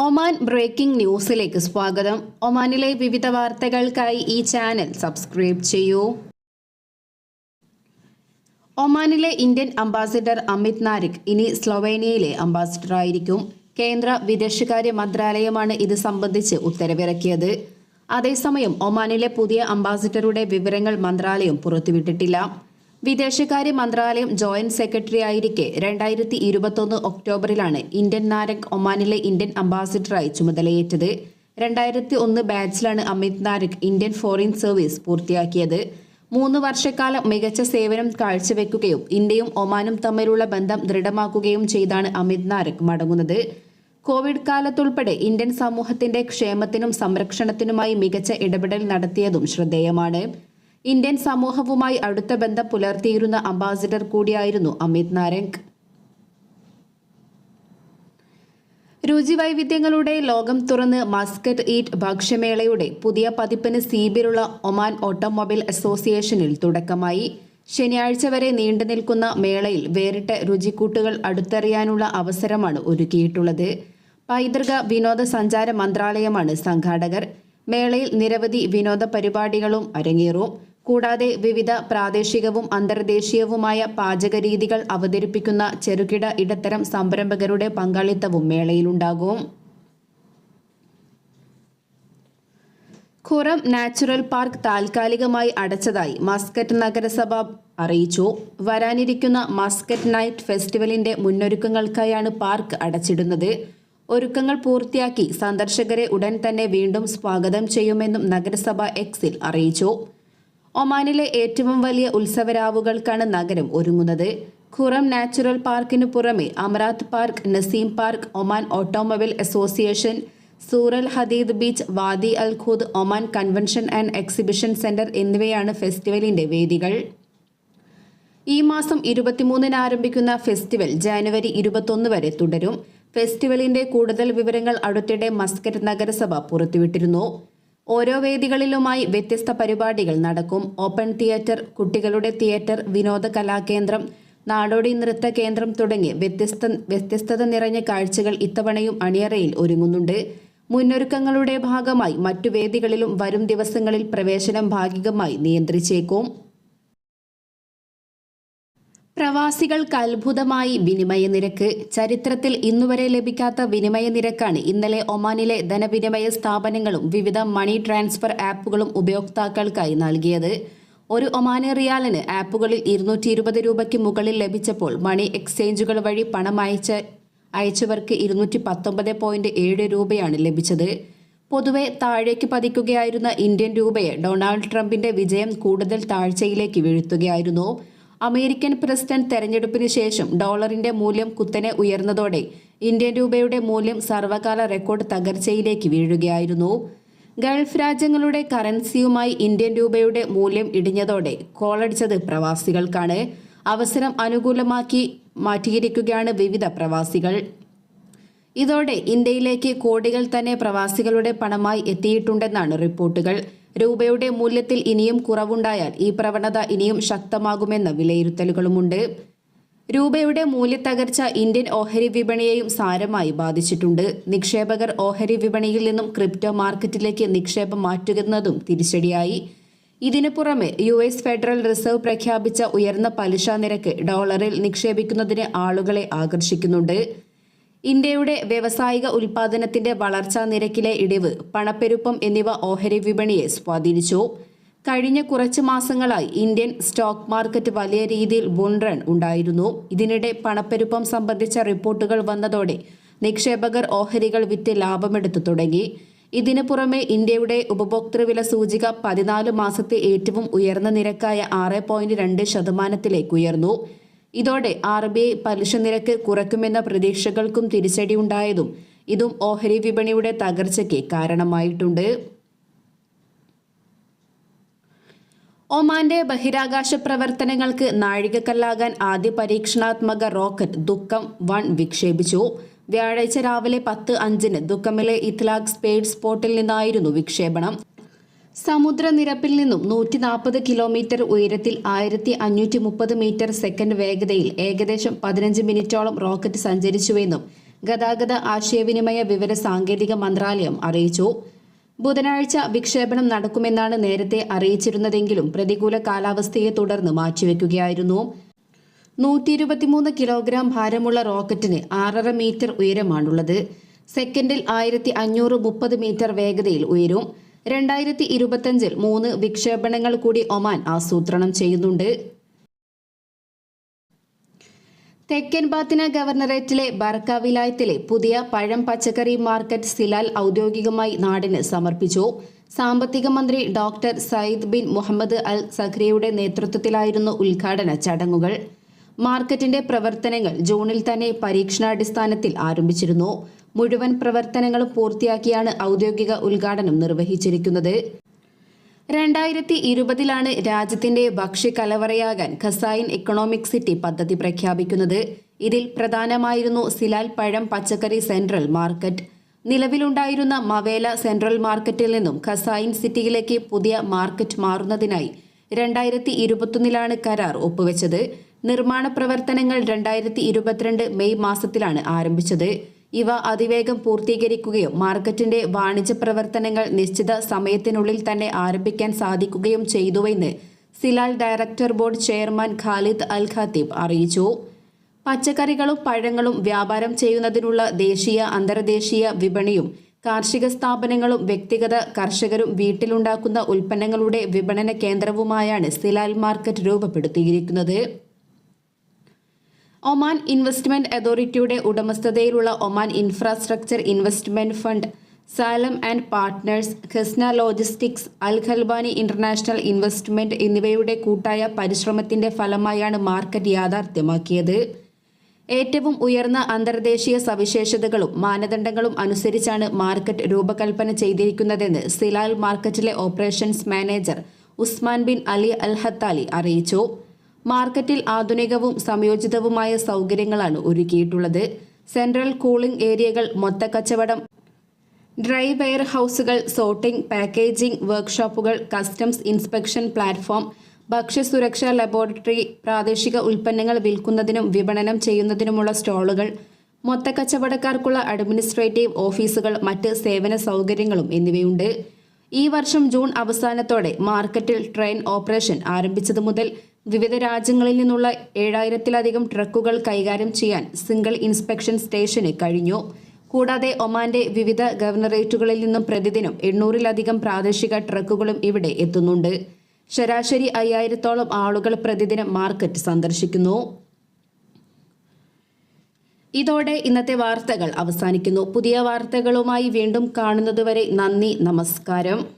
Oman breaking ന്യൂസിലേക്ക് സ്വാഗതം. ഒമാനിലെ വിവിധ വാർത്തകൾക്കായി ഈ ചാനൽ സബ്സ്ക്രൈബ് ചെയ്യൂ. ഒമാനിലെ ഇന്ത്യൻ അംബാസിഡർ അമിത് നാരിക് ഇനി സ്ലൊവേനിയയിലെ അംബാസിഡറായിരിക്കും. കേന്ദ്ര വിദേശകാര്യ മന്ത്രാലയമാണ് ഇത് സംബന്ധിച്ച് ഉത്തരവിറക്കിയത്. അതേസമയം ഒമാനിലെ പുതിയ അംബാസിഡറുടെ വിവരങ്ങൾ മന്ത്രാലയം പുറത്തുവിട്ടിട്ടില്ല. വിദേശകാര്യ മന്ത്രാലയം ജോയിന്റ് സെക്രട്ടറി ആയിരിക്കെ രണ്ടായിരത്തി ഇരുപത്തൊന്ന് ഒക്ടോബറിലാണ് ഇന്ത്യൻ നാരക് ഒമാനിലെ ഇന്ത്യൻ അംബാസിഡറായി ചുമതലയേറ്റത്. രണ്ടായിരത്തി ഒന്ന് ബാച്ചിലാണ് Amit Narang Indian foreign service പൂർത്തിയാക്കിയത്. മൂന്ന് വർഷക്കാലം മികച്ച സേവനം കാഴ്ചവെക്കുകയും ഇന്ത്യയും ഒമാനും തമ്മിലുള്ള ബന്ധം ദൃഢമാക്കുകയും ചെയ്താണ് അമിത് നാരക് മടങ്ങുന്നത്. കോവിഡ് കാലത്തുൾപ്പെടെ ഇന്ത്യൻ സമൂഹത്തിന്റെ ക്ഷേമത്തിനും സംരക്ഷണത്തിനുമായി മികച്ച ഇടപെടൽ നടത്തിയതും ശ്രദ്ധേയമാണ്. ഇന്ത്യൻ സമൂഹവുമായി അടുത്ത ബന്ധം പുലർത്തിയിരുന്ന അംബാസിഡർ കൂടിയായിരുന്നു അമിത് നാരംഗ്. രുചിവൈവിധ്യങ്ങളുടെ ലോകം തുറന്ന് മസ്കറ്റ് ഈറ്റ് ഭക്ഷ്യമേളയുടെ പുതിയ പതിപ്പിന് സീബിലുള്ള ഒമാൻ ഓട്ടോമൊബൈൽ അസോസിയേഷനിൽ തുടക്കമായി. ശനിയാഴ്ച വരെ നീണ്ടു നിൽക്കുന്ന മേളയിൽ വേറിട്ട രുചിക്കൂട്ടുകൾ അടുത്തറിയാനുള്ള അവസരമാണ് ഒരുക്കിയിട്ടുള്ളത്. പൈതൃക വിനോദസഞ്ചാര മന്ത്രാലയമാണ് സംഘാടകർ. മേളയിൽ നിരവധി വിനോദ പരിപാടികളും അരങ്ങേറും. കൂടാതെ വിവിധ പ്രാദേശികവും അന്തർദേശീയവുമായ പാചകരീതികൾ അവതരിപ്പിക്കുന്ന ചെറുകിട ഇടത്തരം സംരംഭകരുടെ പങ്കാളിത്തവും മേളയിലുണ്ടാകും. ഖുറം നാച്ചുറൽ പാർക്ക് താൽക്കാലികമായി അടച്ചതായി മസ്കറ്റ് നഗരസഭ അറിയിച്ചു. വരാനിരിക്കുന്ന മസ്കറ്റ് നൈറ്റ് ഫെസ്റ്റിവലിന്റെ മുന്നൊരുക്കങ്ങൾക്കായാണ് പാർക്ക് അടച്ചിടുന്നത്. ഒരുക്കങ്ങൾ പൂർത്തിയാക്കി സന്ദർശകരെ ഉടൻ തന്നെ വീണ്ടും സ്വാഗതം ചെയ്യുമെന്നും നഗരസഭ എക്സിൽ അറിയിച്ചു. ഒമാനിലെ ഏറ്റവും വലിയ ഉത്സവരാവുകൾക്കാണ് നഗരം ഒരുങ്ങുന്നത്. ഖുറം നാച്ചുറൽ പാർക്കിനു പുറമെ Amerat park Naseem park Oman automobile association Sur Al Hadid beach Wadi Al Khoud Oman convention and exhibition centre എന്നിവയാണ് ഫെസ്റ്റിവലിന്റെ വേദികൾ. ഈ മാസം ഇരുപത്തിമൂന്നിന് ആരംഭിക്കുന്ന ഫെസ്റ്റിവൽ ജാനുവരി ഇരുപത്തൊന്ന് വരെ തുടരും. ഫെസ്റ്റിവലിന്റെ കൂടുതൽ വിവരങ്ങൾ അടുത്തിടെ മസ്കറ്റ് നഗരസഭ പുറത്തുവിട്ടിരുന്നു. ഓരോ വേദികളിലുമായി വ്യത്യസ്ത പരിപാടികൾ നടക്കും. ഓപ്പൺ തിയേറ്റർ കുട്ടികളുടെ തിയേറ്റർ വിനോദ കലാകേന്ദ്രം നാടോടി നൃത്ത കേന്ദ്രം തുടങ്ങി വ്യത്യസ്ത വ്യത്യസ്തത നിറഞ്ഞ കാഴ്ചകൾ ഇത്തവണയും അണിയറയിൽ ഒരുങ്ങുന്നുണ്ട്. മുന്നൊരുക്കങ്ങളുടെ ഭാഗമായി മറ്റു വേദികളിലും വരും ദിവസങ്ങളിൽ പ്രവേശനം ഭാഗികമായി നിയന്ത്രിച്ചേക്കും. പ്രവാസികൾക്ക് അത്ഭുതമായി വിനിമയ നിരക്ക്. ചരിത്രത്തിൽ ഇന്നുവരെ ലഭിക്കാത്ത വിനിമയ നിരക്കാണ് ഇന്നലെ ഒമാനിലെ ധനവിനിമയ സ്ഥാപനങ്ങളും വിവിധ മണി ട്രാൻസ്ഫർ ആപ്പുകളും ഉപയോക്താക്കൾക്കായി നൽകിയത്. ഒരു ഒമാനി റിയാലിന് ആപ്പുകളിൽ ഇരുന്നൂറ്റി ഇരുപത് രൂപയ്ക്ക് മുകളിൽ ലഭിച്ചപ്പോൾ മണി എക്സ്ചേഞ്ചുകൾ വഴി പണം അയച്ച അയച്ചവർക്ക് ഇരുന്നൂറ്റി പത്തൊമ്പത് പോയിന്റ് ഏഴ് രൂപയാണ് ലഭിച്ചത്. പൊതുവെ താഴേക്ക് പതിക്കുകയായിരുന്ന ഇന്ത്യൻ രൂപയെ ഡൊണാൾഡ് ട്രംപിന്റെ വിജയം കൂടുതൽ താഴ്ചയിലേക്ക് വീഴ്ത്തുകയായിരുന്നു. അമേരിക്കൻ പ്രസിഡന്റ് തെരഞ്ഞെടുപ്പിന് ശേഷം ഡോളറിന്റെ മൂല്യം കുത്തനെ ഉയർന്നതോടെ ഇന്ത്യൻ രൂപയുടെ മൂല്യം സർവകാല റെക്കോർഡ് തകർച്ചയിലേക്ക് വീഴുകയായിരുന്നു. ഗൾഫ് രാജ്യങ്ങളുടെ കറൻസിയുമായി ഇന്ത്യൻ രൂപയുടെ മൂല്യം ഇടിഞ്ഞതോടെ കോളടിച്ചത് പ്രവാസികൾക്കാണ്. അവസരം അനുകൂലമാക്കി മാറ്റിയിരിക്കുകയാണ് വിവിധ പ്രവാസികൾ. ഇതോടെ ഇന്ത്യയിലേക്ക് കോടികൾ തന്നെ പ്രവാസികളുടെ പണമായി എത്തിയിട്ടുണ്ടെന്നാണ് റിപ്പോർട്ടുകൾ. രൂപയുടെ മൂല്യത്തിൽ ഇനിയും കുറവുണ്ടായാൽ ഈ പ്രവണത ഇനിയും ശക്തമാകുമെന്ന വിലയിരുത്തലുകളുമുണ്ട്. രൂപയുടെ മൂല്യത്തകർച്ച ഇന്ത്യൻ ഓഹരി വിപണിയെയും സാരമായി ബാധിച്ചിട്ടുണ്ട്. നിക്ഷേപകർ ഓഹരി വിപണിയിൽ നിന്നും ക്രിപ്റ്റോ മാർക്കറ്റിലേക്ക് നിക്ഷേപം മാറ്റുന്നതും തിരിച്ചടിയായി. ഇതിനു പുറമെ യു എസ് ഫെഡറൽ റിസർവ് പ്രഖ്യാപിച്ച ഉയർന്ന പലിശ നിരക്ക് ഡോളറിൽ നിക്ഷേപിക്കുന്നതിന് ആളുകളെ ആകർഷിക്കുന്നുണ്ട്. ഇന്ത്യയുടെ വ്യവസായിക ഉൽപാദനത്തിന്റെ വളർച്ചാ നിരക്കിലെ ഇടിവ് പണപ്പെരുപ്പം എന്നിവ ഓഹരി വിപണിയെ സ്വാധീനിച്ചു. കഴിഞ്ഞ കുറച്ച് മാസങ്ങളായി ഇന്ത്യൻ സ്റ്റോക്ക് മാർക്കറ്റ് വലിയ രീതിയിൽ ബുൺറൺ ഉണ്ടായിരുന്നു. ഇതിനിടെ പണപ്പെരുപ്പം സംബന്ധിച്ച റിപ്പോർട്ടുകൾ വന്നതോടെ നിക്ഷേപകർ ഓഹരികൾ വിറ്റ് ലാഭമെടുത്തു തുടങ്ങി. ഇതിനു പുറമെ ഇന്ത്യയുടെ ഉപഭോക്തൃ വില സൂചിക പതിനാല് മാസത്തെ ഏറ്റവും ഉയർന്ന നിരക്കായ ആറ് പോയിന്റ് രണ്ട് ശതമാനത്തിലേക്ക് ഉയർന്നു. ഇതോടെ ആർ ബി ഐ പലിശ നിരക്ക് കുറയ്ക്കുമെന്ന പ്രതീക്ഷകൾക്കും തിരിച്ചടിയുണ്ടായതും ഇതും ഓഹരി വിപണിയുടെ തകർച്ചയ്ക്ക് കാരണമായിട്ടുണ്ട്. ഒമാന്റെ ബഹിരാകാശ പ്രവർത്തനങ്ങൾക്ക് നാഴികക്കല്ലാകാൻ ആദ്യ പരീക്ഷണാത്മക റോക്കറ്റ് ദുഃഖം വൺ വിക്ഷേപിച്ചു. വ്യാഴാഴ്ച രാവിലെ പത്ത് അഞ്ചിന് ദുഃഖമിലെ ഇത്ലാഖ് സ്പേസ് സ്പോട്ടിൽ നിന്നായിരുന്നു വിക്ഷേപണം. സമുദ്രനിരപ്പിൽ നിന്നും നൂറ്റി നാൽപ്പത് കിലോമീറ്റർ ഉയരത്തിൽ ആയിരത്തി അഞ്ഞൂറ്റി മുപ്പത് മീറ്റർ സെക്കൻഡ് വേഗതയിൽ ഏകദേശം പതിനഞ്ച് മിനിറ്റോളം റോക്കറ്റ് സഞ്ചരിച്ചുവെന്നും ഗതാഗത ആശയവിനിമയ വിവര സാങ്കേതിക മന്ത്രാലയം അറിയിച്ചു. ബുധനാഴ്ച വിക്ഷേപണം നടക്കുമെന്നാണ് നേരത്തെ അറിയിച്ചിരുന്നതെങ്കിലും പ്രതികൂല കാലാവസ്ഥയെ തുടർന്ന് മാറ്റിവെക്കുകയായിരുന്നു. നൂറ്റി ഇരുപത്തിമൂന്ന് കിലോഗ്രാം ഭാരമുള്ള റോക്കറ്റിന് ആറര മീറ്റർ ഉയരമാണുള്ളത്. സെക്കൻഡിൽ ആയിരത്തി അഞ്ഞൂറ് മുപ്പത് മീറ്റർ വേഗതയിൽ ഉയരും. രണ്ടായിരത്തി ഇരുപത്തഞ്ചിൽ മൂന്ന് വിക്ഷേപണങ്ങൾ കൂടി ഒമാൻ ആസൂത്രണം ചെയ്യുന്നുണ്ട്. തെക്കൻ ബാത്തിന ഗവർണറേറ്റിലെ ബർക്ക വിലായത്തിലെ പുതിയ പഴം പച്ചക്കറി മാർക്കറ്റ് സിലാൽ ഔദ്യോഗികമായി നാടിന് സമർപ്പിച്ചു. സാമ്പത്തിക മന്ത്രി doctor Said bin Mohammed Al സഖ്രിയുടെ നേതൃത്വത്തിലായിരുന്നു ഉദ്ഘാടന ചടങ്ങുകൾ. മാർക്കറ്റിന്റെ പ്രവർത്തനങ്ങൾ ജൂണിൽ തന്നെ പരീക്ഷണാടിസ്ഥാനത്തിൽ ആരംഭിച്ചിരുന്നു. മുഴുവൻ പ്രവർത്തനങ്ങളും പൂർത്തിയാക്കിയാണ് ഔദ്യോഗിക ഉദ്ഘാടനം നിർവഹിച്ചിരിക്കുന്നത്. രണ്ടായിരത്തി ഇരുപതിലാണ് രാജ്യത്തിന്റെ ഭക്ഷ്യകലവറയാകാൻ ഖസായിൻ ഇക്കണോമിക് സിറ്റി പദ്ധതി പ്രഖ്യാപിക്കുന്നത്. ഇതിൽ പ്രധാനമായിരുന്നു സിലാൽ പഴം പച്ചക്കറി സെൻട്രൽ മാർക്കറ്റ്. നിലവിലുണ്ടായിരുന്ന മവേല സെൻട്രൽ മാർക്കറ്റിൽ നിന്നും ഖസായിൻ സിറ്റിയിലേക്ക് പുതിയ മാർക്കറ്റ് മാറുന്നതിനായി രണ്ടായിരത്തി ഇരുപത്തൊന്നിലാണ് കരാർ ഒപ്പുവെച്ചത്. നിർമ്മാണ പ്രവർത്തനങ്ങൾ രണ്ടായിരത്തി ഇരുപത്തിരണ്ട് മെയ് മാസത്തിലാണ് ആരംഭിച്ചത്. ഇവ അതിവേഗം പൂർത്തീകരിക്കുകയും മാർക്കറ്റിന്റെ വാണിജ്യ പ്രവർത്തനങ്ങൾ നിശ്ചിത സമയത്തിനുള്ളിൽ തന്നെ ആരംഭിക്കാൻ സാധിക്കുകയും ചെയ്തുവെന്ന് Silal director board chairman Khalid Al Khatib അറിയിച്ചു. പച്ചക്കറികളും പഴങ്ങളും വ്യാപാരം ചെയ്യുന്നതിനുള്ള ദേശീയ അന്തർദേശീയ വിപണിയും കാർഷിക സ്ഥാപനങ്ങളും വ്യക്തിഗത കർഷകരും വീട്ടിലുണ്ടാക്കുന്ന ഉൽപ്പന്നങ്ങളുടെ വിപണന കേന്ദ്രവുമായാണ് സിലാൽ മാർക്കറ്റ് രൂപപ്പെടുത്തിയിരിക്കുന്നത്. ഒമാൻ ഇൻവെസ്റ്റ്മെന്റ് അതോറിറ്റിയുടെ ഉടമസ്ഥതയിലുള്ള Oman infrastructure investment fund Salam and partners Khazna logistics Al Khalbani international investment എന്നിവയുടെ കൂട്ടായ പരിശ്രമത്തിന്റെ ഫലമായാണ് മാർക്കറ്റ് യാഥാർത്ഥ്യമാക്കിയത്. ഏറ്റവും ഉയർന്ന അന്തർദേശീയ സവിശേഷതകളും മാനദണ്ഡങ്ങളും അനുസരിച്ചാണ് മാർക്കറ്റ് രൂപകൽപ്പന ചെയ്തിരിക്കുന്നതെന്ന് സിലാൽ മാർക്കറ്റിലെ operations manager Usman bin Ali Al Hathali അറിയിച്ചു. മാർക്കറ്റിൽ ആധുനികവും സംയോജിതവുമായ സൗകര്യങ്ങളാണ് ഒരുക്കിയിട്ടുള്ളത്. സെൻട്രൽ കൂളിംഗ് ഏരിയകൾ മൊത്തക്കച്ചവടം ഡ്രൈ വെയർ ഹൗസുകൾ സോർട്ടിംഗ് പാക്കേജിംഗ് വർക്ക്ഷോപ്പുകൾ കസ്റ്റംസ് ഇൻസ്പെക്ഷൻ പ്ലാറ്റ്ഫോം ഭക്ഷ്യസുരക്ഷാ ലബോറട്ടറി പ്രാദേശിക ഉൽപ്പന്നങ്ങൾ വിൽക്കുന്നതിനും വിപണനം ചെയ്യുന്നതിനുമുള്ള സ്റ്റോളുകൾ മൊത്തക്കച്ചവടക്കാർക്കുള്ള അഡ്മിനിസ്ട്രേറ്റീവ് ഓഫീസുകൾ മറ്റ് സേവന സൗകര്യങ്ങളും എന്നിവയുണ്ട്. ഈ വർഷം ജൂൺ അവസാനത്തോടെ മാർക്കറ്റിൽ ട്രെയിൻ ഓപ്പറേഷൻ ആരംഭിച്ചതു മുതൽ വിവിധ രാജ്യങ്ങളിൽ നിന്നുള്ള ഏഴായിരത്തിലധികം ട്രക്കുകൾ കൈകാര്യം ചെയ്യാൻ സിംഗിൾ ഇൻസ്പെക്ഷൻ സ്റ്റേഷന് കഴിഞ്ഞു. കൂടാതെ ഒമാന്റെ വിവിധ ഗവർണറേറ്റുകളിൽ നിന്നും പ്രതിദിനം എണ്ണൂറിലധികം പ്രാദേശിക ട്രക്കുകളും ഇവിടെ എത്തുന്നുണ്ട്. ശരാശരി അയ്യായിരത്തോളം ആളുകൾ പ്രതിദിനം മാർക്കറ്റ് സന്ദർശിക്കുന്നു. ഇതോടെ ഇന്നത്തെ വാർത്തകൾ അവസാനിക്കുന്നു. പുതിയ വാർത്തകളുമായി വീണ്ടും കാണുന്നതുവരെ നന്ദി നമസ്കാരം.